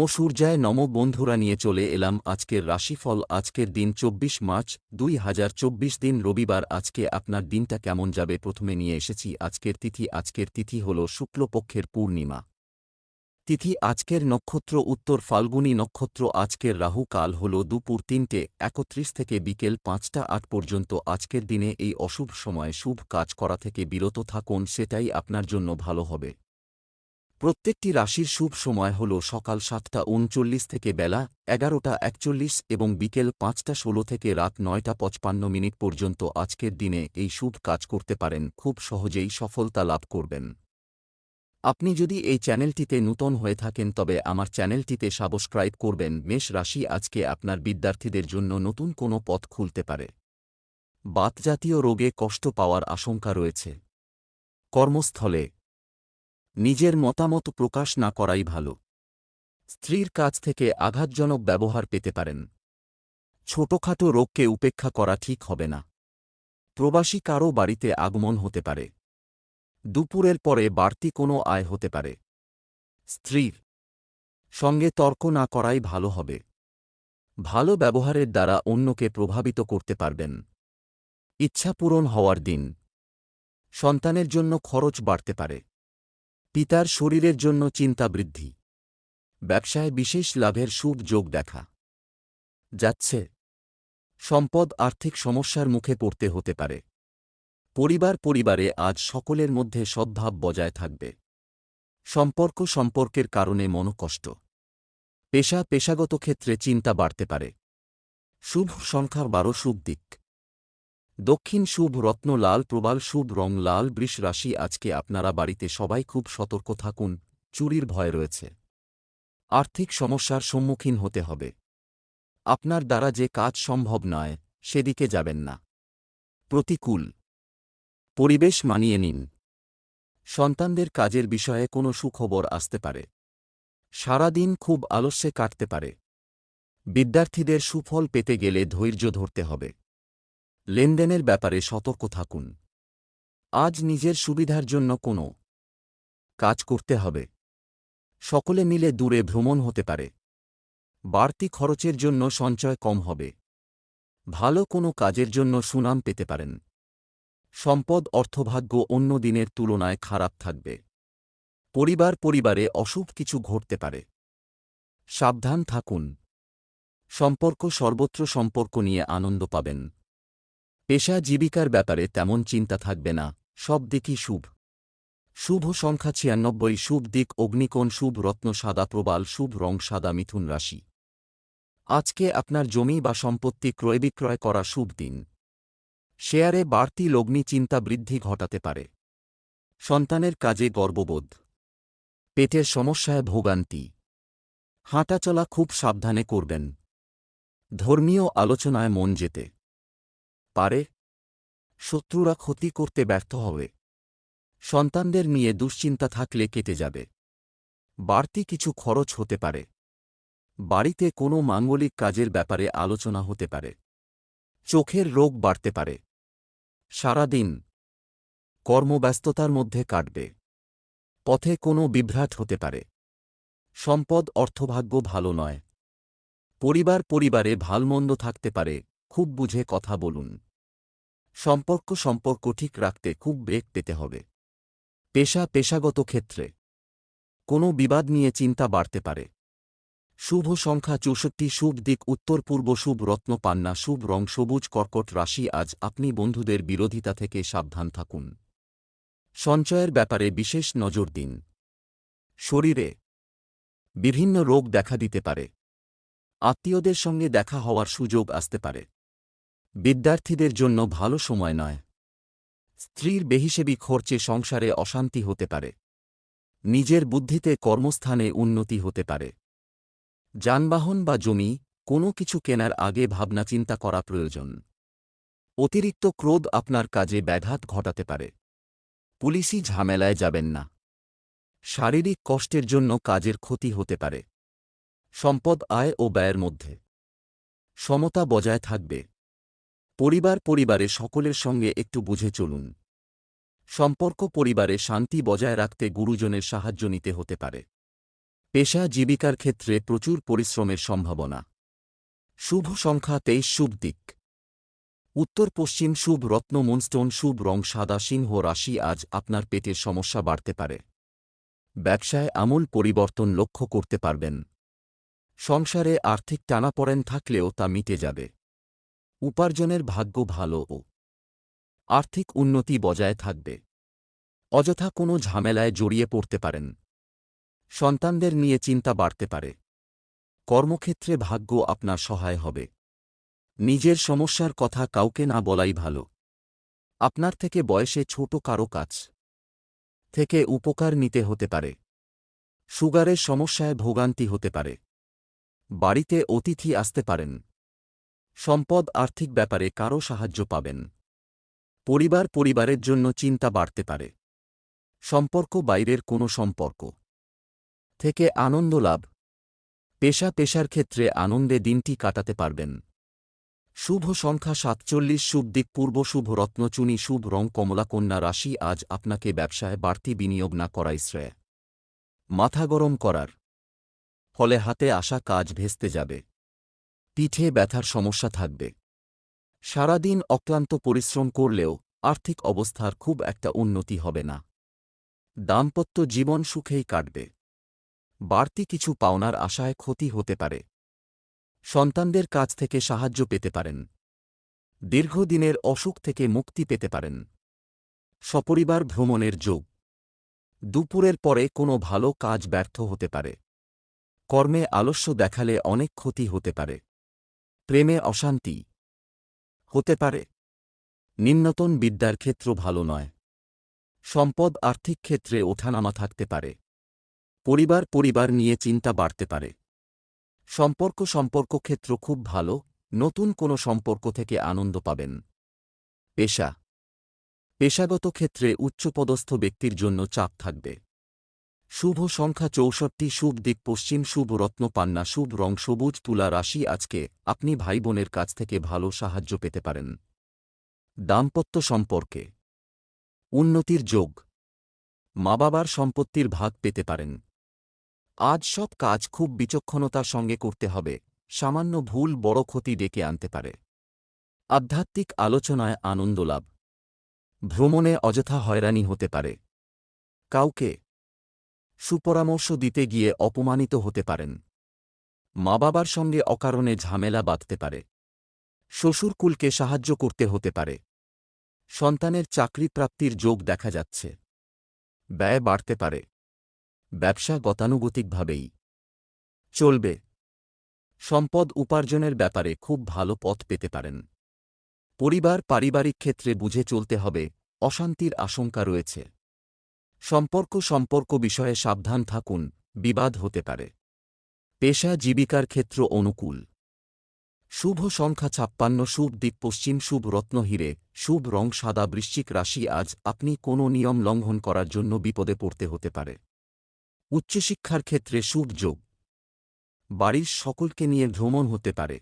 ও সূর্যায় নম বন্ধুরা নিয়ে চলে এলাম আজকের রাশিফল। আজকের দিন চব্বিশ মার্চ দুই হাজার চব্বিশ দিন রবিবার। আজকে আপনার দিনটা কেমন যাবে? প্রথমে নিয়ে এসেছি আজকের তিথি। আজকের তিথি হল শুক্লপক্ষের পূর্ণিমা। তিথি আজকের নক্ষত্র উত্তর ফাল্গুনী নক্ষত্র। আজকের রাহু কাল হল দুপুর তিনটে, একত্রিশ থেকে বিকেল পাঁচটা আট পর্যন্ত। আজকের দিনে এই অশুভ সময়ে শুভ কাজ করা থেকে বিরত থাকুন, সেটাই আপনার জন্য ভালো হবে। প্রত্যেকটি রাশির শুভ সময় হল সকাল সাতটা উনচল্লিশ থেকে বেলা এগারোটা একচল্লিশ এবং বিকেল পাঁচটা ষোলো থেকে রাত নয়টা পঁচপান্ন মিনিট পর্যন্ত আজকের দিনে এই শুভ কাজ করতে পারেন। খুব সহজেই সফলতা লাভ করবেন। আপনি যদি এই চ্যানেলটিতে নূতন হয়ে থাকেন তবে আমার চ্যানেলটিতে সাবস্ক্রাইব করবেন। মেষ রাশি আজকে আপনার বিদ্যার্থীদের জন্য নতুন কোনো পথ খুলতে পারে। বাতজাতীয় রোগে কষ্ট পাওয়ার আশঙ্কা রয়েছে। কর্মস্থলে নিজের মতামত প্রকাশ না করাই ভালো। স্ত্রীর কাছ থেকে আঘাতজনক ব্যবহার পেতে পারেন। ছোটখাটো রোগকে উপেক্ষা করা ঠিক হবে না। প্রবাসী কারও বাড়িতে আগমন হতে পারে। দুপুরের পরে বাড়তি কোনো আয় হতে পারে। স্ত্রীর সঙ্গে তর্ক না করাই ভালো হবে। ভালো ব্যবহারের দ্বারা অন্যকে প্রভাবিত করতে পারবেন। ইচ্ছা পূরণ হওয়ার দিন। সন্তানের জন্য খরচ বাড়তে পারে। পিতার শরীরের জন্য চিন্তা বৃদ্ধি। ব্যবসায় বিশেষ লাভের শুভ যোগ দেখা। যাচ্ছে। সম্পদ আর্থিক সমস্যার মুখে পড়তে হতে পারে। পরিবার পরিবারে আজ সকলের মধ্যে সদ্ভাব বজায় থাকবে। সম্পর্ক সম্পর্কের কারণে মনকষ্ট। পেশা পেশাগত ক্ষেত্রে চিন্তা বাড়তে পারে। শুভ সংখ্যা বারো শুভ দিক। দক্ষিণ শুভ রত্ন লাল, প্রবাল শুভ রং লাল, বৃষ রাশি, আজকে আপনারা বাড়িতে সবাই খুব সতর্ক থাকুন, চুরির ভয় রয়েছে। আর্থিক সমস্যার সম্মুখীন হতে হবে। আপনার দ্বারা যে কাজ সম্ভব নয়, সেদিকে যাবেন না। প্রতিকূল। পরিবেশ মানিয়ে নিন। সন্তানদের কাজের বিষয়ে কোনো সুখবর আসতে পারে। সারাদিন খুব আলস্যে কাটতে পারে। বিদ্যার্থীদের সুফল পেতে গেলে ধৈর্য ধরতে হবে। লেনদেনের ব্যাপারে সতর্ক থাকুন। আজ নিজের সুবিধার জন্য কোনো কাজ করতে হবে। সকলে মিলে দূরে ভ্রমণ হতে পারে। বাড়তি খরচের জন্য সঞ্চয় কম হবে। ভালো কোনো কাজের জন্য সুনাম পেতে পারেন। সম্পদ অর্থভাগ্য অন্য দিনের তুলনায় খারাপ থাকবে। পরিবার পরিবারে অশুভ কিছু ঘটতে পারে। সাবধান থাকুন। সম্পর্ক সর্বত্র সম্পর্ক নিয়ে আনন্দ পাবেন। পেশা জীবিকার ব্যাপারে তেমন চিন্তা থাকবে না, সব দিকই শুভ। শুভ সংখ্যা ছিয়ানব্বই, শুভ দিক অগ্নিকোণ, শুভ রত্ন সাদা প্রবাল, শুভ রং সাদা মিথুন রাশি। আজকে আপনার জমি বা সম্পত্তি ক্রয় বিক্রয় করা শুভ দিন। শেয়ারে বাড়তি লগ্নি চিন্তা বৃদ্ধি ঘটাতে পারে। সন্তানের কাজে গর্ববোধ। পেটের সমস্যায় ভোগান্তি। হাঁটাচলা খুব সাবধানে করবেন। ধর্মীয় আলোচনায় মন যেতে। পারে। শত্রুরা ক্ষতি করতে ব্যর্থ হবে। সন্তানদের নিয়ে দুশ্চিন্তা থাকলে কেটে যাবে। বাড়তি কিছু খরচ হতে পারে। বাড়িতে কোনো মাঙ্গলিক কাজের ব্যাপারে আলোচনা হতে পারে। চোখের রোগ বাড়তে পারে। সারাদিন কর্মব্যস্ততার মধ্যে কাটবে। পথে কোনো বিভ্রাট হতে পারে। সম্পদ অর্থভাগ্য ভালো নয়। পরিবার পরিবারে ভালমন্দ থাকতে পারে। খুব বুঝে কথা বলুন। সম্পর্ক সম্পর্ক ঠিক রাখতে খুব বেগ পেতে হবে। পেশা পেশাগত ক্ষেত্রে। কোনো বিবাদ নিয়ে চিন্তা বাড়তে পারে। শুভ সংখ্যা চৌষট্টি, শুভ দিক, উত্তর, পূর্ব, শুভ রত্ন, পান্না, শুভ রং, সবুজ, কর্কট রাশি, আজ আপনি বন্ধুদের বিরোধিতা থেকে সাবধান থাকুন। সঞ্চয়ের ব্যাপারে বিশেষ নজর দিন। শরীরে বিভিন্ন রোগ দেখা দিতে পারে। আত্মীয়দের সঙ্গে দেখা হওয়ার সুযোগ আসতে পারে। বিদ্যার্থীদের জন্য ভালো সময় নয়। স্ত্রীর বেহিসেবি খরচে সংসারে অশান্তি হতে পারে। নিজের বুদ্ধিতে কর্মস্থানে উন্নতি হতে পারে। যানবাহন বা জমি, কোনো কিছু কেনার আগে ভাবনা চিন্তা করা প্রয়োজন। অতিরিক্ত ক্রোধ আপনার কাজে ব্যাঘাত ঘটাতে পারে। পুলিশি ঝামেলায় যাবেন না। শারীরিক কষ্টের জন্য কাজের ক্ষতি হতে পারে। সম্পদ আয় ও ব্যয়ের মধ্যে। সমতা বজায় থাকবে। পরিবার পরিবারে সকলের সঙ্গে একটু বুঝে চলুন। সম্পর্ক পরিবারে শান্তি বজায় রাখতে গুরুজনের সাহায্য নিতে হতে পারে। পেশা জীবিকার ক্ষেত্রে প্রচুর পরিশ্রমের সম্ভাবনা। শুভ সংখ্যা তেইশ শুভ দিক। উত্তর পশ্চিম শুভ রত্ন মুনস্টোন শুভ রং সাদা সিংহ রাশি আজ আপনার পেটের সমস্যা বাড়তে পারে। ব্যবসায় আমূল পরিবর্তন লক্ষ্য করতে পারবেন। সংসারে আর্থিক টানাপড়েন থাকলেও তা মিটে যাবে। উপার্জনের ভাগ্য ভালো ও আর্থিক উন্নতি বজায় থাকবে। অযথা কোনো ঝামেলায় জড়িয়ে পড়তে পারেন। সন্তানদের নিয়ে চিন্তা বাড়তে পারে। কর্মক্ষেত্রে ভাগ্য আপনার সহায় হবে। নিজের সমস্যার কথা কাউকে না বলাই ভালো। আপনার থেকে বয়সে ছোট কারও কাজ থেকে উপকার নিতে হতে পারে। সুগারের সমস্যায় ভোগান্তি হতে পারে। বাড়িতে অতিথি আসতে পারেন। সম্পদ আর্থিক ব্যাপারে কারও সাহায্য পাবেন। পরিবার পরিবারের জন্য চিন্তা বাড়তে পারে। সম্পর্ক বাইরের কোনো সম্পর্ক থেকে আনন্দ লাভ। পেশা পেশার ক্ষেত্রে আনন্দে দিনটি কাটাতে পারবেন। শুভ সংখ্যা সাতচল্লিশ, শুভ দিক পূর্ব, শুভ রত্নচুনি শুভ রং কমলা, কন্যা রাশি আজ আপনাকে ব্যবসায় বাড়তি বিনিয়োগ না করাই শ্রেয়। মাথা গরম করার ফলে হাতে আসা কাজ ভেস্তে যাবে। পিঠে ব্যথার সমস্যা থাকবে। সারাদিন অক্লান্ত পরিশ্রম করলেও আর্থিক অবস্থার খুব একটা উন্নতি হবে না। দাম্পত্য জীবন সুখেই কাটবে। বাড়তি কিছু পাওনার আশায় ক্ষতি হতে পারে। সন্তানদের কাছ থেকে সাহায্য পেতে পারেন। দীর্ঘদিনের অসুখ থেকে মুক্তি পেতে পারেন। সপরিবার ভ্রমণের যোগ। দুপুরের পরে কোনো ভালো কাজ ব্যর্থ হতে পারে। কর্মে আলস্য দেখালে অনেক ক্ষতি হতে পারে। প্রেমে অশান্তি। হতে পারে। নিম্নতন বিদ্যার ক্ষেত্র ভালো নয়। সম্পদ আর্থিক ক্ষেত্রে ওঠানামা থাকতে পারে। পরিবার পরিবার নিয়ে চিন্তা বাড়তে পারে। সম্পর্ক সম্পর্ক ক্ষেত্র খুব ভালো, নতুন কোনো সম্পর্ক থেকে আনন্দ পাবেন। পেশা। পেশাগত ক্ষেত্রে উচ্চপদস্থ ব্যক্তির জন্য চাপ থাকবে। শুভ সংখ্যা চৌষট্টি, শুভ দিক পশ্চিম, শুভ রত্ন পান্না, শুভ রং সবুজ, তুলা রাশি আজকে আপনি ভাই বোনের কাছ থেকে ভালো সাহায্য পেতে পারেন। দাম্পত্য সম্পর্কে উন্নতির যোগ। মা বাবার সম্পত্তির ভাগ পেতে পারেন। আজ সব কাজ খুব বিচক্ষণতার সঙ্গে করতে হবে, সামান্য ভুল বড় ক্ষতি ডেকে আনতে পারে। আধ্যাত্মিক আলোচনায় আনন্দ লাভ। ভ্রমণে অযথা হয়রানি হতে পারে। কাউকে সুপরামর্শ দিতে গিয়ে অপমানিত হতে পারেন। মা বাবার সঙ্গে অকারণে ঝামেলা বাঁধতে পারে। শ্বশুরকুলকে সাহায্য করতে হতে পারে। সন্তানের চাকরি প্রাপ্তির যোগ দেখা যাচ্ছে। ব্যয় বাড়তে পারে। ব্যবসা গতানুগতিকভাবেই। চলবে। সম্পদ উপার্জনের ব্যাপারে খুব ভালো পথ পেতে পারেন। পরিবার পারিবারিক ক্ষেত্রে বুঝে চলতে হবে, অশান্তির আশঙ্কা রয়েছে। সম্পর্ক সম্পর্ক বিষয়ে সাবধান থাকুন, বিবাদ হতে পারে। পেশা জীবিকার ক্ষেত্র অনুকূল। শুভ সংখ্যা ছাপ্পান্ন, শুভ দিক পশ্চিম, শুভ রত্ন হিরে, শুভ রং সাদা, বৃশ্চিক রাশি, আজ আপনি কোনো নিয়ম লঙ্ঘন করার জন্য বিপদে পড়তে হতে পারে। উচ্চশিক্ষার ক্ষেত্রে শুভ যোগ। বাড়ির সকলকে নিয়ে ভ্রমণ হতে পারে।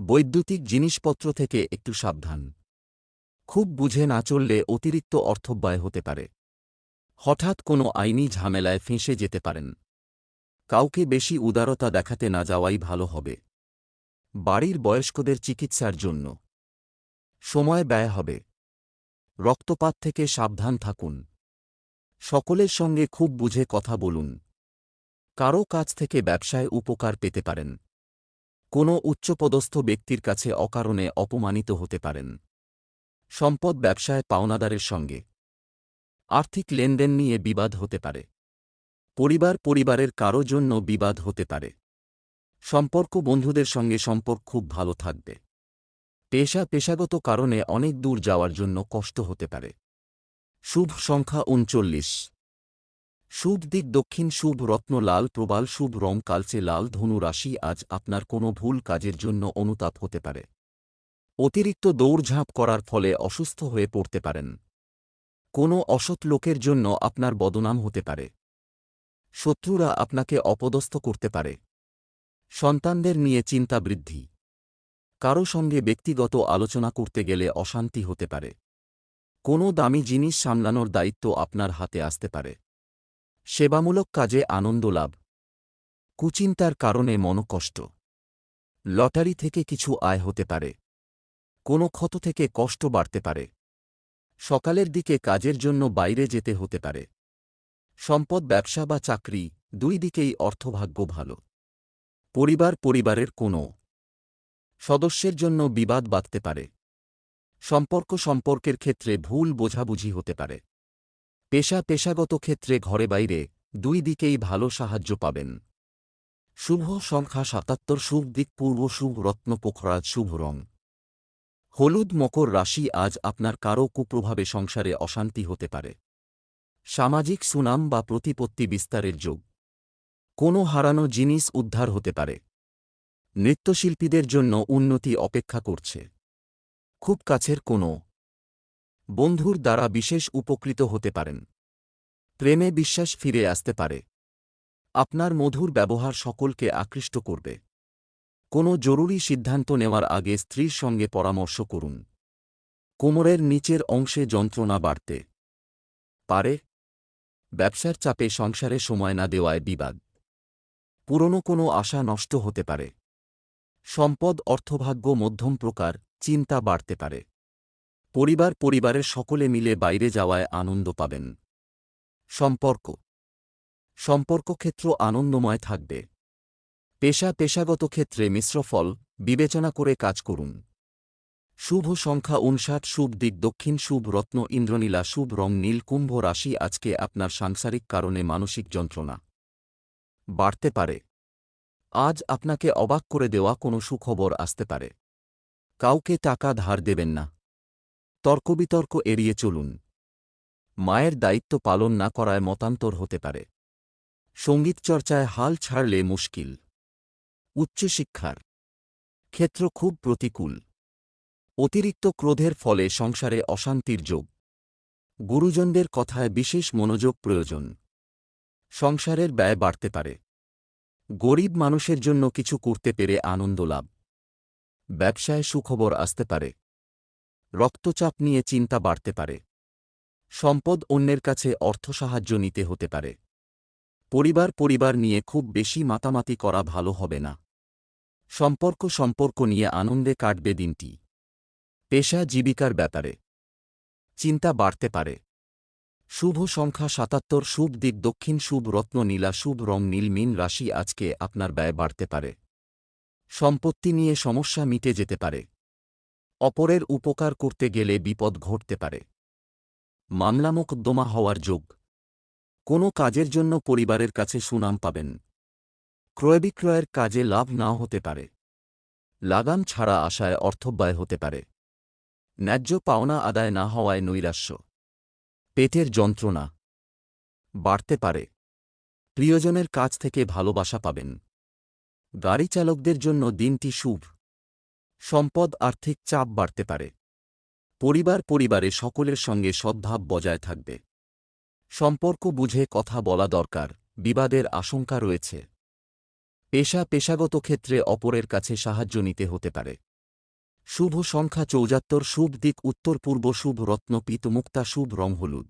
বৈদ্যুতিক জিনিসপত্র থেকে একটু সাবধান। খুব বুঝে না চললে অতিরিক্ত অর্থব্যয় হতে পারে। হঠাৎ কোনো আইনি ঝামেলায় ফেঁসে যেতে পারেন। কাউকে বেশি উদারতা দেখাতে না যাওয়াই ভালো হবে। বাড়ির বয়স্কদের চিকিৎসার জন্য। সময় ব্যয় হবে। রক্তপাত থেকে সাবধান থাকুন। সকলের সঙ্গে খুব বুঝে কথা বলুন। কারও কাছ থেকে ব্যবসায় উপকার পেতে পারেন। কোনো উচ্চপদস্থ ব্যক্তির কাছে অকারণে অপমানিত হতে পারেন। সম্পদ ব্যবসায় পাওনাদারের সঙ্গে। আর্থিক লেনদেন নিয়ে বিবাদ হতে পারে। পরিবার পরিবারের কারও জন্য বিবাদ হতে পারে। সম্পর্ক বন্ধুদের সঙ্গে সম্পর্ক খুব ভালো থাকবে। পেশা পেশাগত কারণে অনেক দূর যাওয়ার জন্য কষ্ট হতে পারে। শুভ সংখ্যা উনচল্লিশ। শুভ দিক দক্ষিণ শুভ রত্ন লাল প্রবাল শুভ রং কালচে লাল ধনু রাশি আজ আপনার কোনো ভুল কাজের জন্য অনুতাপ হতে পারে। অতিরিক্ত দৌড়ঝাঁপ করার ফলে অসুস্থ হয়ে পড়তে পারেন। কোনো অসৎ লোকের জন্য আপনার বদনাম হতে পারে। শত্রুরা আপনাকে অপদস্থ করতে পারে। সন্তানদের নিয়ে চিন্তা বৃদ্ধি। কারও সঙ্গে ব্যক্তিগত আলোচনা করতে গেলে অশান্তি হতে পারে। কোনো দামি জিনিস সামলানোর দায়িত্ব আপনার হাতে আসতে পারে। সেবামূলক কাজে আনন্দ লাভ। কুচিন্তার কারণে মনকষ্ট। লটারি থেকে কিছু আয় হতে পারে। কোনো ক্ষত থেকে কষ্ট বাড়তে পারে। সকালের দিকে কাজের জন্য বাইরে যেতে হতে পারে। সম্পদ, ব্যবসা বা চাকরি দুই দিকেই অর্থভাগ্য ভালো। পরিবার পরিবারের কোনো সদস্যের জন্য বিবাদ বাঁধতে পারে। সম্পর্ক সম্পর্কের ক্ষেত্রে ভুল বোঝাবুঝি হতে পারে। পেশা পেশাগত ক্ষেত্রে ঘরে বাইরে দুই দিকেই ভালো সাহায্য পাবেন। শুভ সংখ্যা সাতাত্তর, শুভ দিক পূর্ব, শুভ রত্ন, পোখরাজ, শুভ রং। হলুদ মকর রাশি আজ আপনার কারও কুপ্রভাবে সংসারে অশান্তি হতে পারে। সামাজিক সুনাম বা প্রতিপত্তি বিস্তারের যোগ। কোনো হারানো জিনিস উদ্ধার হতে পারে। নৃত্যশিল্পীদের জন্য উন্নতি অপেক্ষা করছে। খুব কাছের কোনো বন্ধুর দ্বারা বিশেষ উপকৃত হতে পারেন। প্রেমে বিশ্বাস ফিরে আসতে পারে। আপনার মধুর ব্যবহার সকলকে আকৃষ্ট করবে। কোনো জরুরি সিদ্ধান্ত নেওয়ার আগে স্ত্রীর সঙ্গে পরামর্শ করুন। কোমরের নিচের অংশে যন্ত্রণা বাড়তে পারে। ব্যবসার চাপে সংসারে সময় না দেওয়ায় বিবাদ। পুরনো কোনো আশা নষ্ট হতে পারে। সম্পদ, অর্থভাগ্য, মধ্যম প্রকার চিন্তা বাড়তে পারে। পরিবার, পরিবারের সকলে মিলে বাইরে যাওয়ায় আনন্দ পাবেন। সম্পর্ক। সম্পর্ক ক্ষেত্র আনন্দময় থাকবে। পেশা পেশাগত ক্ষেত্রে মিশ্র ফল, বিবেচনা করে কাজ করুন। শুভ সংখ্যা উনষাট শুভ দিক দক্ষিণ, শুভ রত্ন, ইন্দ্রনীলা, শুভ রং, নীল, কুম্ভ রাশি আজকে আপনার সাংসারিক কারণে মানসিক যন্ত্রণা। বাড়তে পারে। আজ আপনাকে অবাক করে দেওয়া কোনো সুখবর আসতে পারে। কাউকে টাকা ধার দেবেন না। তর্কবিতর্ক এড়িয়ে চলুন। মায়ের দায়িত্ব পালন না করায় মতান্তর হতে পারে। সংগীত চর্চায় হাল ছাড়লে মুশকিল। উচ্চশিক্ষার ক্ষেত্র খুব প্রতিকূল। অতিরিক্ত ক্রোধের ফলে সংসারে অশান্তির যোগ। গুরুজনদের কথায় বিশেষ মনোযোগ প্রয়োজন। সংসারের ব্যয় বাড়তে পারে। গরিব মানুষের জন্য কিছু করতে পেরে আনন্দ লাভ। ব্যবসায় সুখবর আসতে পারে। রক্তচাপ নিয়ে চিন্তা বাড়তে পারে। সম্পদ অন্যের কাছে অর্থ সাহায্য নিতে হতে পারে। পরিবার পরিবার নিয়ে খুব বেশি মাতামাতি করা ভালো হবে না। সম্পর্ক সম্পর্ক নিয়ে আনন্দে কাটবে দিনটি। পেশা জীবিকার ব্যাপারে। চিন্তা বাড়তে পারে। শুভ সংখ্যা সাতাত্তর, শুভ দিক দক্ষিণ, শুভ রত্ন নীলা, শুভ রং নীল, মিন রাশি আজকে আপনার ব্যয় বাড়তে পারে। সম্পত্তি নিয়ে সমস্যা মিটে যেতে পারে। অপরের উপকার করতে গেলে বিপদ ঘটতে পারে। মামলা হওয়ার যোগ। কোনো কাজের জন্য পরিবারের কাছে সুনাম পাবেন। ক্রয়বিক্রয়ের কাজে লাভ নাও হতে পারে। লাগাম ছাড়া আশায় অর্থব্যয় হতে পারে। ন্যায্য পাওনা আদায় না হওয়ায় নৈরাশ্য। পেটের যন্ত্রণা বাড়তে পারে। প্রিয়জনের কাছ থেকে ভালোবাসা পাবেন। গাড়ি চালকদের জন্য দিনটি শুভ। সম্পদ আর্থিক চাপ বাড়তে পারে। পরিবার পরিবারে সকলের সঙ্গে সদ্ভাব বজায় থাকবে। সম্পর্ক বুঝে কথা বলা দরকার, বিবাদের আশঙ্কা রয়েছে। পেশা পেশাগত ক্ষেত্রে অপরের কাছে সাহায্য নিতে হতে পারে। শুভ সংখ্যা চৌজাত্তর শুভ দিক, উত্তর পূর্ব, শুভ রত্ন পিত মুক্তা শুভ রং হলুদ।